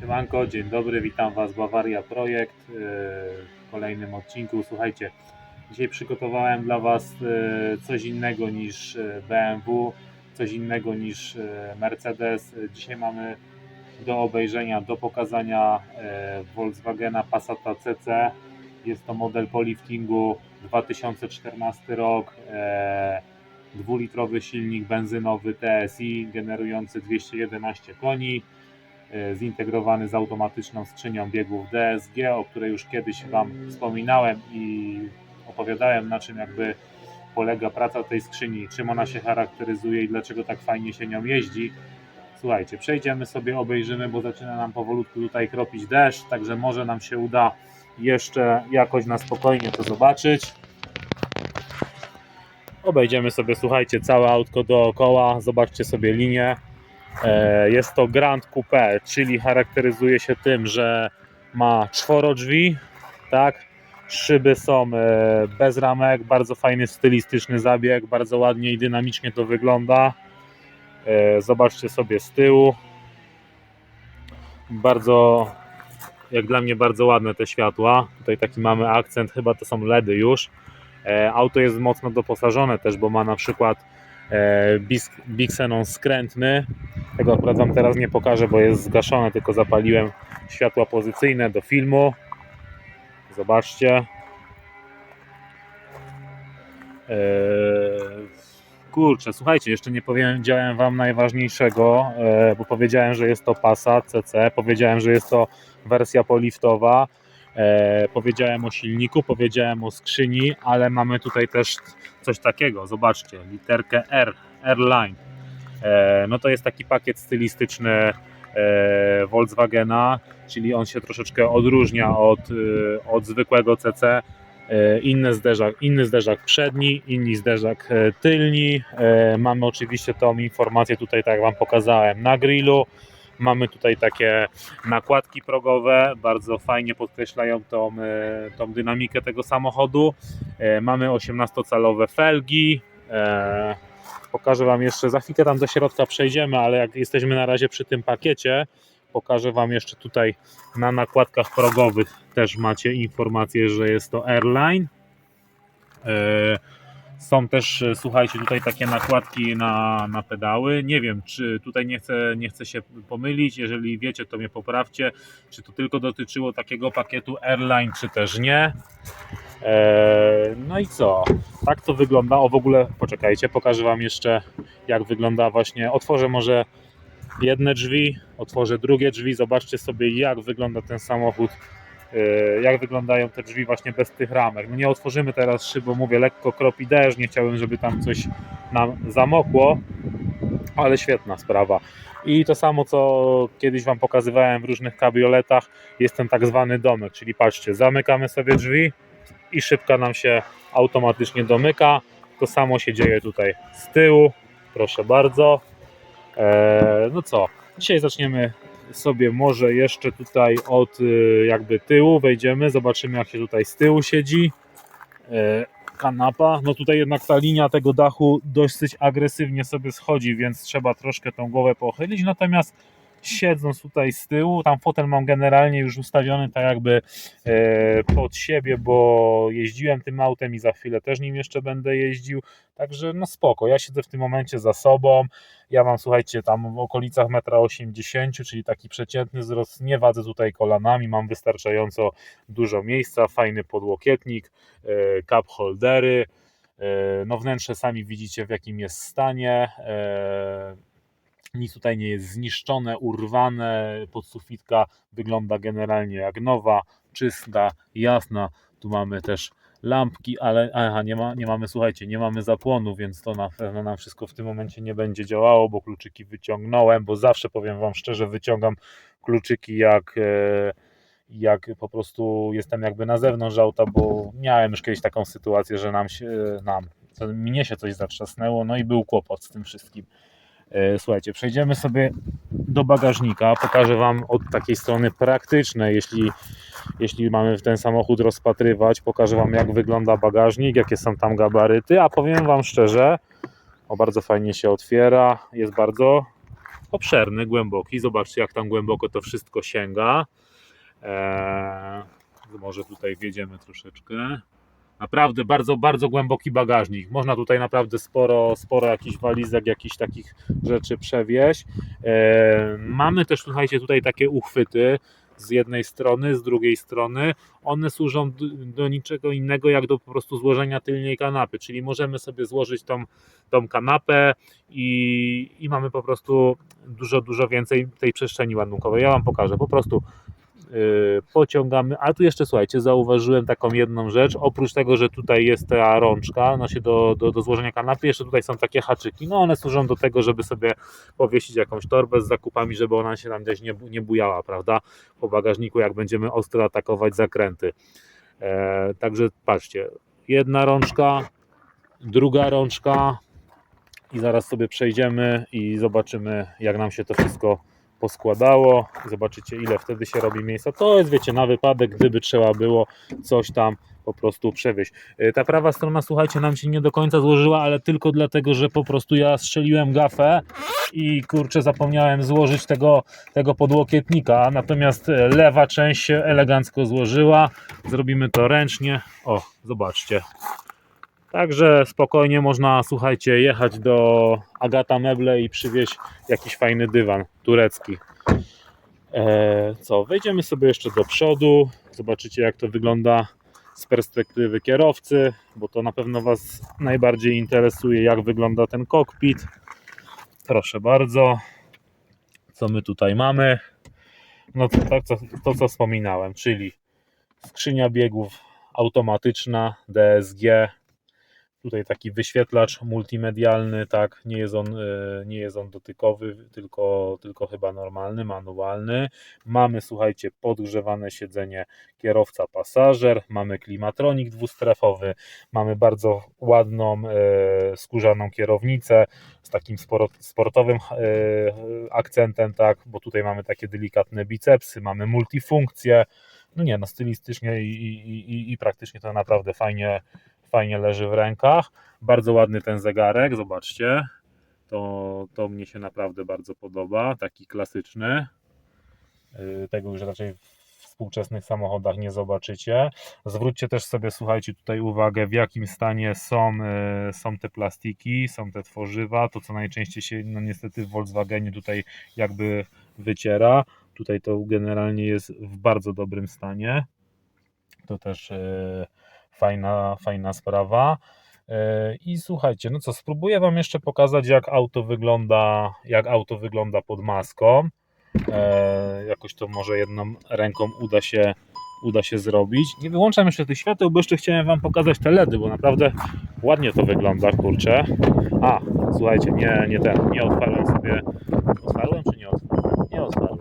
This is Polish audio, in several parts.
Siemanko, dzień dobry, witam Was Bawaria Projekt yy, w kolejnym odcinku. Słuchajcie, dzisiaj przygotowałem dla Was yy, coś innego niż yy, BMW, coś innego niż Mercedes. Dzisiaj mamy do obejrzenia, do pokazania Volkswagena Passata CC. Jest to model po liftingu 2014 rok. Dwulitrowy silnik benzynowy TSI generujący 211 koni e, zintegrowany z automatyczną skrzynią biegów DSG, o której już kiedyś Wam wspominałem i opowiadałem na czym jakby polega praca tej skrzyni, czym ona się charakteryzuje i dlaczego tak fajnie się nią jeździ. Słuchajcie, przejdziemy sobie, obejrzymy, bo zaczyna nam powolutku tutaj kropić deszcz, także może nam się uda jeszcze jakoś na spokojnie to zobaczyć. Obejdziemy sobie, słuchajcie, całe autko dookoła, zobaczcie sobie linię. E, Jest to Grand Coupe, czyli charakteryzuje się tym, że ma czworo drzwi, tak? Szyby są e, bez ramek, bardzo fajny stylistyczny zabieg, bardzo ładnie i dynamicznie to wygląda. E, Zobaczcie sobie z tyłu. Bardzo, jak dla mnie, bardzo ładne te światła. Tutaj taki mamy akcent, chyba to są LEDy już. Auto jest mocno doposażone też, bo ma na przykład Bixenon skrętny. Tego akurat Wam teraz nie pokażę, bo jest zgaszone, tylko zapaliłem światła pozycyjne do filmu. Zobaczcie. Eee, Kurczę, słuchajcie, jeszcze nie powiedziałem Wam najważniejszego, e, bo powiedziałem, że jest to Passat CC, powiedziałem, że jest to wersja poliftowa, e, powiedziałem o silniku, powiedziałem o skrzyni, ale mamy tutaj też coś takiego, zobaczcie, literkę R, R-Line. E, no to jest taki pakiet stylistyczny e, Volkswagena, czyli on się troszeczkę odróżnia od, e, od zwykłego CC. Inny zderzak, inny zderzak przedni, inny zderzak tylni. Mamy oczywiście tą informację tutaj, tak jak Wam pokazałem, na grillu. Mamy tutaj takie nakładki progowe, bardzo fajnie podkreślają tą, tą dynamikę tego samochodu. Mamy 18-calowe felgi. Pokażę Wam jeszcze, za chwilkę tam do środka przejdziemy, ale jak jesteśmy na razie przy tym pakiecie, pokażę Wam jeszcze tutaj na nakładkach progowych też macie informację, że jest to Airline. E, Są też, e, słuchajcie, tutaj takie nakładki na, na pedały. Nie wiem, czy tutaj nie chcę, nie chcę się pomylić. Jeżeli wiecie, to mnie poprawcie, czy to tylko dotyczyło takiego pakietu Airline, czy też nie. E, No i co? Tak to wygląda. O w ogóle, poczekajcie, pokażę Wam jeszcze, jak wygląda właśnie. Otworzę może jedne drzwi, otworzę drugie drzwi. Zobaczcie sobie, jak wygląda ten samochód. E, Jak wyglądają te drzwi właśnie bez tych ramek. No nie otworzymy teraz szyb, bo mówię, lekko kropi deszcz. Nie chciałem, żeby tam coś nam zamokło, ale świetna sprawa. I to samo, co kiedyś Wam pokazywałem w różnych kabrioletach, jest ten tak zwany domek, czyli patrzcie, zamykamy sobie drzwi i szybka nam się automatycznie domyka. To samo się dzieje tutaj z tyłu. Proszę bardzo. Eee, no co, dzisiaj zaczniemy sobie może jeszcze tutaj od y, jakby tyłu wejdziemy, zobaczymy jak się tutaj z tyłu siedzi. Eee, kanapa, no tutaj jednak ta linia tego dachu dosyć agresywnie sobie schodzi, więc trzeba troszkę tą głowę pochylić, natomiast siedząc tutaj z tyłu, tam fotel mam generalnie już ustawiony tak jakby e, pod siebie, bo jeździłem tym autem i za chwilę też nim jeszcze będę jeździł, także no spoko, ja siedzę w tym momencie za sobą, ja mam słuchajcie tam w okolicach 1,80 m, czyli taki przeciętny wzrost, nie wadzę tutaj kolanami, mam wystarczająco dużo miejsca, fajny podłokietnik, e, cup holdery, e, no wnętrze sami widzicie w jakim jest stanie, nic tutaj nie jest zniszczone, urwane, podsufitka wygląda generalnie jak nowa, czysta, jasna. Tu mamy też lampki, ale aha, nie, ma, nie mamy, słuchajcie, nie mamy zapłonu, więc to na pewno nam wszystko w tym momencie nie będzie działało, bo kluczyki wyciągnąłem, bo zawsze powiem Wam szczerze, wyciągam kluczyki jak, e, jak po prostu jestem jakby na zewnątrz auta, bo miałem już kiedyś taką sytuację, że nam się, nam, to mnie się coś zatrzasnęło, no i był kłopot z tym wszystkim. E, Słuchajcie, przejdziemy sobie do bagażnika. Pokażę Wam od takiej strony praktycznej, jeśli, jeśli mamy ten samochód rozpatrywać. Pokażę Wam, jak wygląda bagażnik, jakie są tam gabaryty. A powiem Wam szczerze, o bardzo fajnie się otwiera, jest bardzo obszerny, głęboki. Zobaczcie, jak tam głęboko to wszystko sięga. Eee, może tutaj wjedziemy troszeczkę. Naprawdę bardzo, bardzo głęboki bagażnik. Można tutaj naprawdę sporo, sporo jakichś walizek, jakichś takich rzeczy przewieźć. Eee, mamy też, słuchajcie, tutaj takie uchwyty z jednej strony, z drugiej strony. One służą do, niczego innego, jak do po prostu złożenia tylnej kanapy. Czyli możemy sobie złożyć tą, tą kanapę i, i mamy po prostu dużo, dużo więcej tej przestrzeni ładunkowej. Ja Wam pokażę. Po prostu pociągamy. A tu jeszcze słuchajcie, zauważyłem taką jedną rzecz. Oprócz tego, że tutaj jest ta rączka no się do, do, do złożenia kanapy, jeszcze tutaj są takie haczyki. No one służą do tego, żeby sobie powiesić jakąś torbę z zakupami, żeby ona się tam gdzieś nie, nie bujała, prawda? Po bagażniku, jak będziemy ostro atakować zakręty. E, także patrzcie, jedna rączka, druga rączka i zaraz sobie przejdziemy i zobaczymy, jak nam się to wszystko poskładało. Zobaczycie, ile wtedy się robi miejsca. To jest, wiecie, na wypadek, gdyby trzeba było coś tam po prostu przewieźć. E, Ta prawa strona, słuchajcie, nam się nie do końca złożyła, ale tylko dlatego, że po prostu ja strzeliłem gafę i kurczę, zapomniałem złożyć tego, tego podłokietnika. Natomiast e, lewa część się elegancko złożyła. Zrobimy to ręcznie. O, zobaczcie. Także spokojnie można, słuchajcie, jechać do Agata Meble i przywieźć jakiś fajny dywan turecki. E, co, wejdziemy sobie jeszcze do przodu. Zobaczycie, jak to wygląda z perspektywy kierowcy, bo to na pewno Was najbardziej interesuje, jak wygląda ten kokpit. Proszę bardzo. Co my tutaj mamy? No to, tak, co, to co wspominałem, czyli skrzynia biegów automatyczna DSG. Tutaj taki wyświetlacz multimedialny, tak, nie jest on, e, nie jest on dotykowy, tylko, tylko chyba normalny, manualny. Mamy, słuchajcie, podgrzewane siedzenie kierowca pasażer, mamy klimatronik dwustrefowy, mamy bardzo ładną e, skórzaną kierownicę z takim sportowym e, akcentem, tak, bo tutaj mamy takie delikatne bicepsy, mamy multifunkcje. No nie, no stylistycznie i, i, i, i praktycznie to naprawdę fajnie, fajnie leży w rękach. Bardzo ładny ten zegarek, zobaczcie. To, to mnie się naprawdę bardzo podoba, taki klasyczny. Yy, Tego już raczej współczesnych samochodach nie zobaczycie. Zwróćcie też sobie, słuchajcie, tutaj uwagę, w jakim stanie są, yy, są te plastiki, są te tworzywa. To, co najczęściej się, no niestety w Volkswagenie tutaj jakby wyciera. Tutaj to generalnie jest w bardzo dobrym stanie. To też yy, fajna, fajna sprawa. Yy, I słuchajcie, no co, spróbuję Wam jeszcze pokazać, jak auto wygląda, jak auto wygląda pod maską. E, jakoś to może jedną ręką uda się, uda się zrobić. Nie wyłączam jeszcze tych świateł, bo jeszcze chciałem Wam pokazać te LEDy, bo naprawdę ładnie to wygląda, kurczę. A, słuchajcie, nie, nie ten, nie otwarłem sobie. Otwarłem czy nie otwarłem? Nie otwarłem.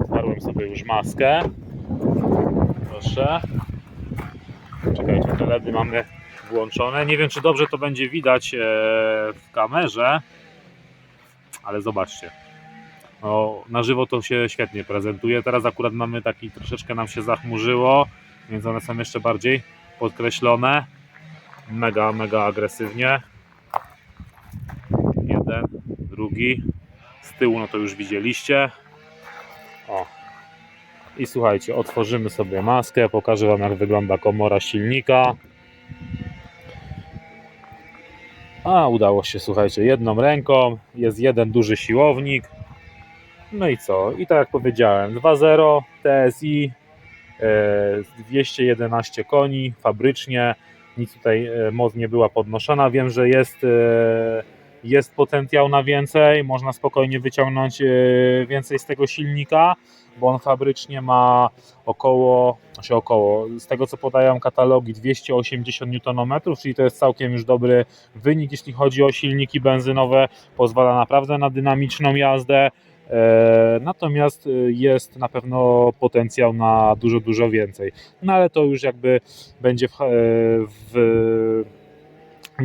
Otwarłem sobie już maskę. Proszę. Czekajcie, te LEDy mamy włączone. Nie wiem, czy dobrze to będzie widać e, w kamerze, ale zobaczcie. No, na żywo to się świetnie prezentuje. Teraz akurat mamy taki, troszeczkę nam się zachmurzyło, więc one są jeszcze bardziej podkreślone. Mega, mega agresywnie. Jeden, drugi. Z tyłu no to już widzieliście. I słuchajcie, otworzymy sobie maskę, pokażę Wam jak wygląda komora silnika. A, udało się, słuchajcie, jedną ręką. Jest jeden duży siłownik. No i co? I tak jak powiedziałem, 2.0 TSI, e, 211 koni fabrycznie, nic tutaj e, moc nie była podnoszona. Wiem, że jest, e, jest potencjał na więcej, można spokojnie wyciągnąć e, więcej z tego silnika, bo on fabrycznie ma około, znaczy około, z tego co podają katalogi, 280 Nm, czyli to jest całkiem już dobry wynik, jeśli chodzi o silniki benzynowe, pozwala naprawdę na dynamiczną jazdę. E, Natomiast e, jest na pewno potencjał na dużo, dużo więcej. No ale to już jakby będzie w, w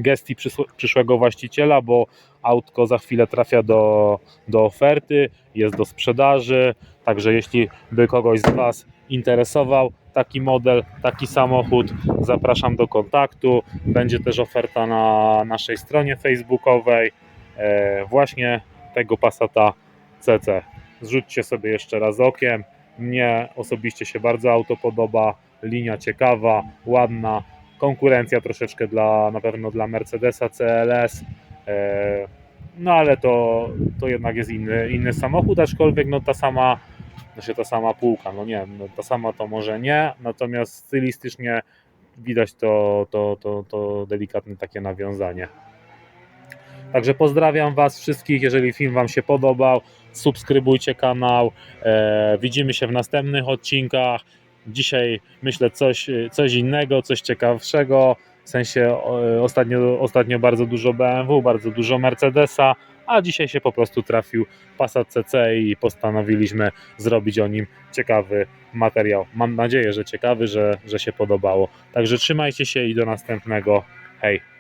gestii przyszłego właściciela, bo autko za chwilę trafia do, do oferty, jest do sprzedaży. Także jeśli by kogoś z Was interesował taki model, taki samochód, zapraszam do kontaktu. Będzie też oferta na naszej stronie facebookowej. E, Właśnie tego Passata CC. Zrzućcie sobie jeszcze raz okiem. Mnie osobiście się bardzo auto podoba. Linia ciekawa, ładna. Konkurencja troszeczkę dla, na pewno dla Mercedesa CLS. E, No ale to, to jednak jest inny, inny samochód, aczkolwiek no ta sama, znaczy ta sama półka, no nie, no ta sama to może nie, natomiast stylistycznie widać to, to, to, to delikatne takie nawiązanie. Także pozdrawiam Was wszystkich, jeżeli film Wam się podobał, subskrybujcie kanał, e, widzimy się w następnych odcinkach. Dzisiaj myślę coś, coś innego, coś ciekawszego, w sensie e, ostatnio, ostatnio bardzo dużo BMW, bardzo dużo Mercedesa, a dzisiaj się po prostu trafił Passat CC i postanowiliśmy zrobić o nim ciekawy materiał. Mam nadzieję, że ciekawy, że, że się podobało. Także trzymajcie się i do następnego. Hej!